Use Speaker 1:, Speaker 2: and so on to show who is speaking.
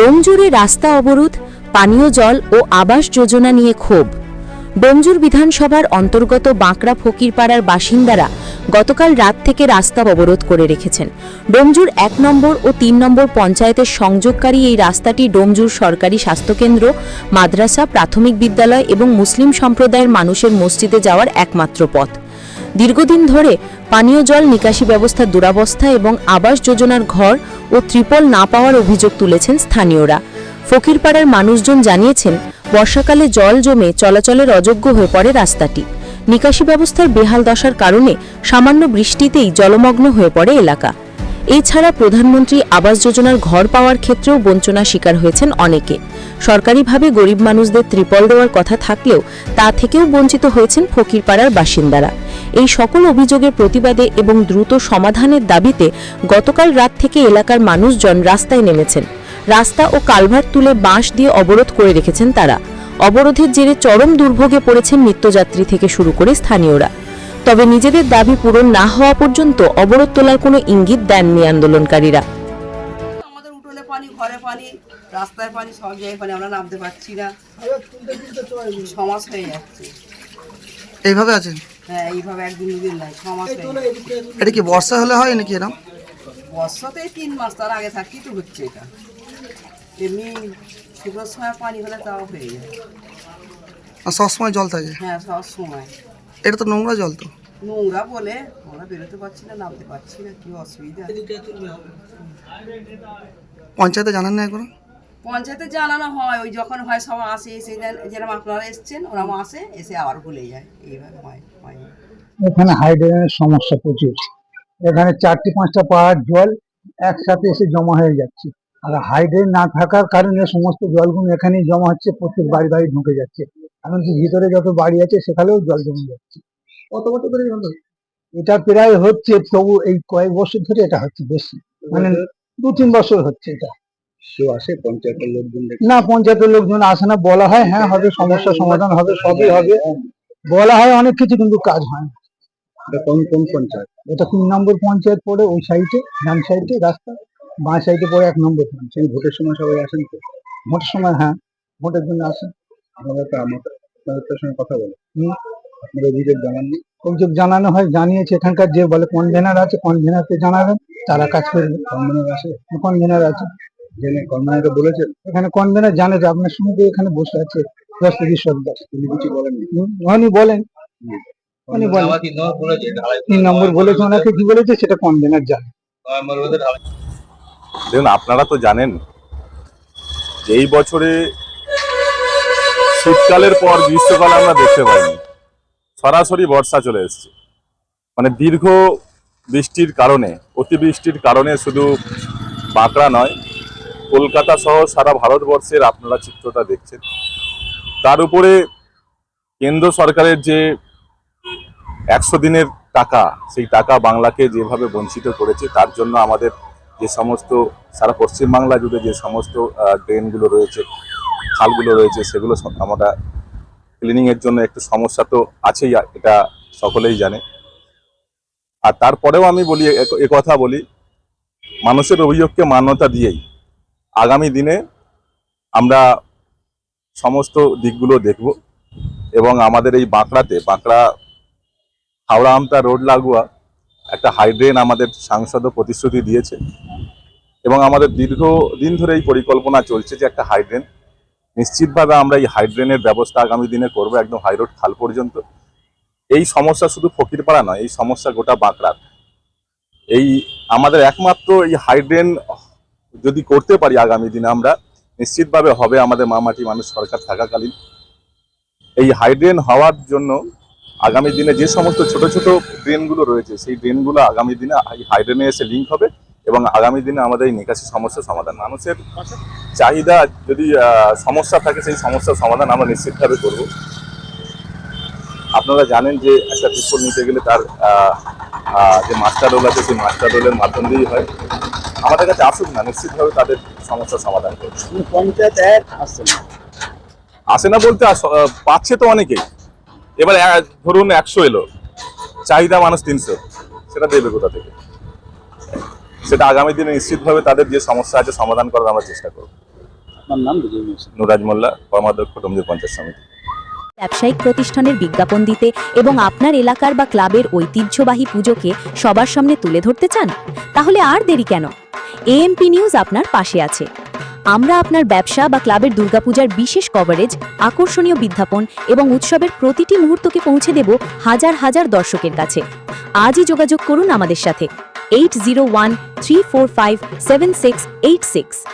Speaker 1: ডোমজুড়ে রাস্তা অবরোধ, পানীয় জল ও আবাস যোজনা নিয়ে ক্ষোভ। ডোমজুর বিধানসভার অন্তর্গত বাঁকড়া ফকিরপাড়ার বাসিন্দারা গতকাল রাত থেকে রাস্তা অবরোধ করে রেখেছেন। ডোমজুর এক নম্বর ও তিন নম্বর পঞ্চায়েতের সংযোগকারী এই রাস্তাটি ডোমজুর সরকারি স্বাস্থ্যকেন্দ্র, মাদ্রাসা, প্রাথমিক বিদ্যালয় এবং মুসলিম সম্প্রদায়ের মানুষের মসজিদে যাওয়ার একমাত্র পথ। দীর্ঘদিন ধরে পানীয় জল নিকাশি ব্যবস্থার দুরাবস্থা এবং আবাস যোজনার ঘর ও ত্রিপল না পাওয়ার অভিযোগ তুলেছেন স্থানীয়রা। ফকিরপাড়ার মানুষজন জানিয়েছেন, বর্ষাকালে জল জমে চলাচলের অযোগ্য হয়ে পড়ে রাস্তাটি। নিকাশি ব্যবস্থার বেহাল দশার কারণে সামান্য বৃষ্টিতেই জলমগ্ন হয়ে পড়ে এলাকা। এছাড়া প্রধানমন্ত্রী আবাস যোজনার ঘর পাওয়ার ক্ষেত্রেও বঞ্চনা শিকার হয়েছেন অনেকে। সরকারিভাবে গরিব মানুষদের ত্রিপল দেওয়ার কথা থাকলেও তা থেকেও বঞ্চিত হয়েছেন ফকিরপাড়ার বাসিন্দারা। এই সকল অভিযোগের প্রতিবাদে এবং দ্রুত সমাধানের দাবিতে গতকাল রাত থেকে এলাকার মানুষজন রাস্তায় নেমেছেন। রাস্তা ও কালভার তুলে বাঁশ দিয়ে অবরোধ করে রেখেছেন তারা। অবরোধের জেরে চরম দুর্ভোগে পড়েছেন নিত্যযাত্রী থেকে শুরু করে স্থানীয়রা। তবে নিজেদের দাবি পূরণ না হওয়া পর্যন্ত অবরোধ তোলার কোনো ইঙ্গিত দেননি আন্দোলনকারীরা।
Speaker 2: পানি রাস্তায় পানি সব জায়গায় পানি আমরা নামতে পারছি না। সমাজ হয়ে যাচ্ছে।
Speaker 3: এইভাবে আছেন?
Speaker 2: হ্যাঁ এইভাবে একদিন দুদিন সমাজ হয়ে
Speaker 3: এটা কি বর্ষা হলে হয় নাকি এরকম
Speaker 2: বর্ষাতে তিন মাস তার আগে থাকতেই তো হচ্ছে এটা। এমনি শুকনোর সময় পানি হলে তাও হয়ে যায়।
Speaker 3: আর সবসময় জল থাকে?
Speaker 2: হ্যাঁ সব সময়
Speaker 3: এটা তো নোংরা জল তো।
Speaker 2: নোংরা বলে আমরা বেরোতে পারছি না নামতে পারছি না কি অসুবিধা?
Speaker 3: পঞ্চায়েতে জানান না একবার
Speaker 2: পঞ্চায়েতে জানানো হয় ওই যখন হয় সব আসে এসে যেরকম আপনারা এসছেন ওরকম আসে এসে আবার ভুলে যায় এইভাবে হয় হয়
Speaker 4: এখানে হাইড্রেনের সমস্যা প্রচুর। এখানে চারটি পাঁচটা পাহাড় জল একসাথে এসে জমা হয়ে যাচ্ছে। আর হাইড্রেন না থাকার কারণে সমস্ত জলগুলো এখানেই জমা হচ্ছে প্রত্যেক বাড়ি বাড়ি ঢুকে যাচ্ছে। এমনকি ভিতরে যত বাড়ি আছে সেখানেও জল জমে যাচ্ছে।
Speaker 3: কত বছর ধরে
Speaker 4: এটা প্রায় হচ্ছে তবু এই কয়েক বছর ধরে এটা হচ্ছে বেশি। মানে দু তিন বছর হচ্ছে এটা।
Speaker 3: কেউ আসে পঞ্চায়েতের লোকজন
Speaker 4: না পঞ্চায়েতের লোকজন আসে না বলা হয় হ্যাঁ হবে সমস্যা সমাধান হবে সবই হবে। বলা হয় অনেক কিছু কিন্তু কাজ হয় না।
Speaker 3: কোন কোন পঞ্চায়েত?
Speaker 4: এটা তিন নম্বর পঞ্চায়েত পড়ে ওই সাইডে ডান সাইডে রাস্তা বাঁ সাইডে পড়ে এক নম্বর পঞ্চায়েত।
Speaker 3: ভোটের সময় সবাই আসেন তো?
Speaker 4: ভোটের সময় হ্যাঁ ভোটের জন্য আসে।
Speaker 3: আপনারা তো আমাদের সঙ্গে কথা বলে। আপনারা অভিযোগ জানাননি।
Speaker 4: অভিযোগ জানানো হয় জানিয়েছে এখানকার যে বলে কনভেনার আছে কনভেনারকে জানাবেন তারা কাজ করবে।
Speaker 3: কনভেনার আসে
Speaker 4: কনভেনার আছে।
Speaker 3: জেনে কনভেনারকে বলেছেন?
Speaker 4: এখানে কনভেনার জানে যে আপনার সঙ্গে এখানে বসে আছে দশটি সর্দার
Speaker 3: তিনি কিছু বলেননি?
Speaker 4: উনি বলেন। উনি বলেন। তিন নম্বর বলেছে ওনাকে কি বলেছে সেটা কনভেনার জানে।
Speaker 5: দেখুন আপনারা তো জানেন যে এই বছরে শীতকালের পর গ্রীষ্মকাল আমরা দেখতে পাইনি। সরাসরি বর্ষা চলে এসেছে। মানে দীর্ঘ বৃষ্টির কারণে, অতিবৃষ্টির কারণে শুধু বাঁকড়া নয়, কলকাতা সহ সারা ভারতবর্ষের আপনারা চিত্রটা দেখছেন। তার উপরে কেন্দ্র সরকারের যে একশো দিনের টাকা, সেই টাকা বাংলাকে যেভাবে বঞ্চিত করেছে, তার জন্য আমাদের যে সমস্ত, সারা পশ্চিমবাংলা জুড়ে যে সমস্ত ড্রেনগুলো রয়েছে, খালগুলো রয়েছে, সেগুলো আমরা ক্লিনিংয়ের জন্য একটু সমস্যা তো আছেই এটা সকলেই জানে। আর তারপরেও আমি বলি কথা বলি, মানুষের অভিযোগকে মান্যতা দিয়েই আগামী দিনে আমরা সমস্ত দিকগুলো দেখব এবং আমাদের এই বাঁকড়াতে, বাঁকড়া, হাওড়া আমতা রোড লাগোয়া একটা হাইড্রেন আমাদের সাংসদও প্রতিশ্রুতি দিয়েছে এবং আমাদের দীর্ঘ দিন ধরে এই পরিকল্পনা চলছে যে একটা হাইড্রেন নিশ্চিতভাবে আমরা এই হাইড্রেনের ব্যবস্থা আগামী দিনে করব, একদম হাইরোড খাল পর্যন্ত। এই সমস্যা শুধু ফকিরপাড়া নয়, এই সমস্যা গোটা বাঁকড়ার। এই আমাদের একমাত্র এই হাইড্রেন যদি করতে পারি আগামী দিনে আমরা, নিশ্চিতভাবে হবে আমাদের মামাটি মানুষ সরকার থাকাকালীন। এই হাইড্রেন হওয়ার জন্য আগামী দিনে যে সমস্ত ছোট ছোট ড্রেনগুলো রয়েছে, সেই ড্রেনগুলো আগামী দিনে এই হাইড্রেনে এসে লিঙ্ক হবে। এবং আগামী দিনে আমাদের এই নিকাশি সমস্যার সমাধান। মানুষের চাহিদা যদি সমস্যা থাকে সেই সমস্যার সমাধান আমরা নিশ্চিতভাবে করব। আপনারা জানেন যে একটা ত্রিপল নিতে গেলে তার যে মাস্টার রোল আছে সেই মাস্টার রোলের মাধ্যম দিয়েই হয়। আমাদের কাছে আসুক না নিশ্চিতভাবে তাদের সমস্যার সমাধান করবে।
Speaker 4: পঞ্চায়েত এক আসছে না।
Speaker 5: আসে না বলতে পাচ্ছে তো অনেকেই। এবার ধরুন একশো এলো চাহিদা মানুষ তিনশো সেটা দেবে কোথা থেকে? সেটা আগামী দিনে নিশ্চিতভাবে তাদের যে সমস্যা আছে সমাধান করার আমরা চেষ্টা করব।
Speaker 6: আপনার নাম বিজয়
Speaker 5: নুরাজ মোল্লা কর্মাধ্যক্ষ ডোমজুর পঞ্চায়েত সমিতি।
Speaker 7: ব্যবসায়িক প্রতিষ্ঠানের বিজ্ঞাপন দিতে এবং আপনার এলাকার বা ক্লাবের ঐতিহ্যবাহী পুজোকে সবার সামনে তুলে ধরতে চান তাহলে আর দেরি কেন? এএমপি নিউজ আপনার পাশে আছে। আমরা আপনার ব্যবসা বা ক্লাবের দুর্গাপূজার বিশেষ কভারেজ আকর্ষণীয় বিজ্ঞাপন এবং উৎসবের প্রতিটি মুহূর্তকে পৌঁছে দেব হাজার হাজার দর্শকের কাছে। আজই যোগাযোগ করুন আমাদের সাথে। 801 345 7686.